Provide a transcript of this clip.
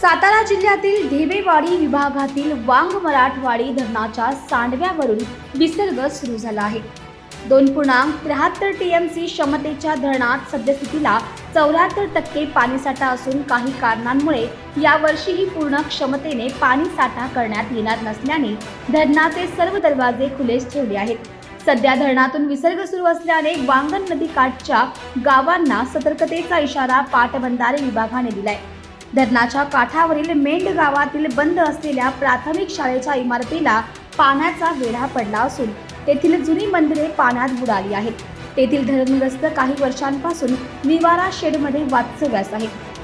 सातारा जिल्ह्यातील ढेबेवाडी विभागातील वांग मराठवाडी धरणाच्या सांडव्यावरून विसर्ग सुरू झाला आहे. दोन पूर्णांक त्र्याहत्तर टी एम सी क्षमतेच्या धरणात सद्यस्थितीला चौऱ्याहत्तर टक्के पाणीसाठा असून काही कारणांमुळे यावर्षीही पूर्ण क्षमतेने पाणीसाठा करण्यात येणार नसल्याने धरणाचे सर्व दरवाजे खुलेच ठेवले आहेत. सध्या धरणातून विसर्ग सुरू असल्याने वांगण नदीकाठच्या गावांना सतर्कतेचा इशारा पाटबंधारे विभागाने दिलाय. धरणाच्या काठावरील मेंढ गावातील बंद असलेल्या प्राथमिक शाळेच्या इमारतीला पाण्याचा वेढा पडला असून तेथील जुनी मंदिरे पाण्यात बुडाली आहेत. तेथील धरणग्रस्त काही वर्षांपासून निवारा शेडमध्ये वास्तव्यास आहेत